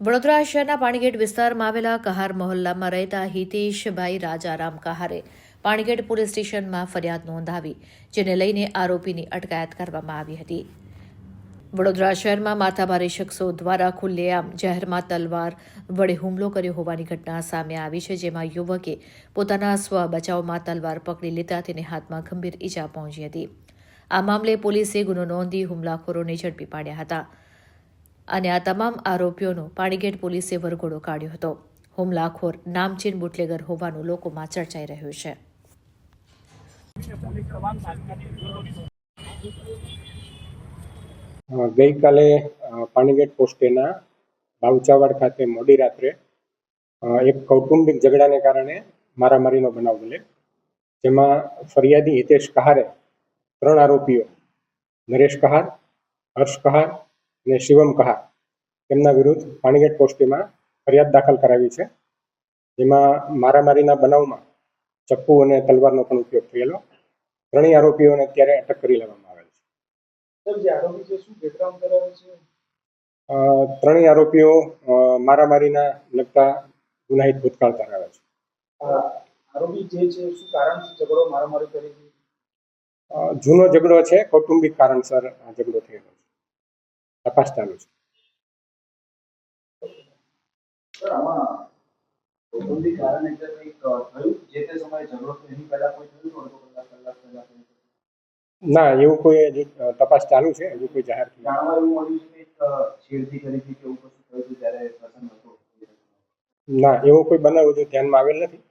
વડોદરા શહેરના પાણીગેટ વિસ્તારમાં આવેલા કહાર મહોલ્લામાં રહેતા હિતેશભાઈ રાજારામ કહારે પાણીગેટ પોલીસ સ્ટેશનમાં ફરિયાદ નોંધાવી, જેને લઈને આરોપીની અટકાયત કરવામાં આવી હતી. વડોદરા શહેરમાં માથાભારે શખ્સો દ્વારા ખુલ્લેઆમ જાહેરમાં તલવાર વડે હુમલો કર્યો હોવાની ઘટના સામે આવી છે, જેમાં યુવકે પોતાના સ્વ બચાવમાં તલવાર પકડી લેતા તેને હાથમાં ગંભીર ઈજા પહોંચી હતી. આ મામલે પોલીસે ગુનો નોંધી હુમલાખોરોને ઝડપી પાડ્યા હતા. અને આ તમામ આરોપીઓનો પાણીગેટ પોલીસે વરઘોડો કાઢ્યો હતો. હુમલાખોર નામચીન બુટલેગર હોવાનું લોકોમાં ચર્ચાઈ રહ્યું છે. ગઈકાલે પાણીગેટ પોસ્ટેના બાઉચાવાડ ખાતે મોડી રાત્રે એક કૌટુંબિક ઝઘડાને કારણે મારામારીનો બનાવ બને જેમાં ફરિયાદી હિતેશ કહારે, ત્રણ આરોપીઓ, નરેશ કહાર, હર્ષ કહાર અને શિવમ કહા તેમના વિરુદ્ધ પાણીગેટ પોસ્ટેમાં ફરિયાદ દાખલ કરાવી છે. જેમાં મારામારીના બનાવમાં ચપ્પુ અને તલવારનો પણ ઉપયોગ થયેલો. ત્રણેય આરોપીઓને અત્યારે અટક કરી લેવામાં આવેલ છે. ત્રણેય આરોપીઓ મારામારીના લગતા ગુનાહિત ભૂતકાળ ધરાવે છે. આરોપી જે છે શું કારણથી ઝઘડો મારામારી કરી જૂનો ઝઘડો છે કૌટુંબિક કારણસર આ ઝઘડો થયેલો છે સર આમાં કૌટુંબિક જે તે સમયે ઝઘડો થયો એની કોઈ થયું કલાક પહેલા ના એવું કોઈ તપાસ ચાલુ છે હજુ કોઈ જાહેર થયું જાણવા છે કે છેડતી કરી હતી કે એવું કશું થયું હતું ત્યારે પ્રસંગ ના એવો કોઈ બનાવ ધ્યાનમાં આવેલ નથી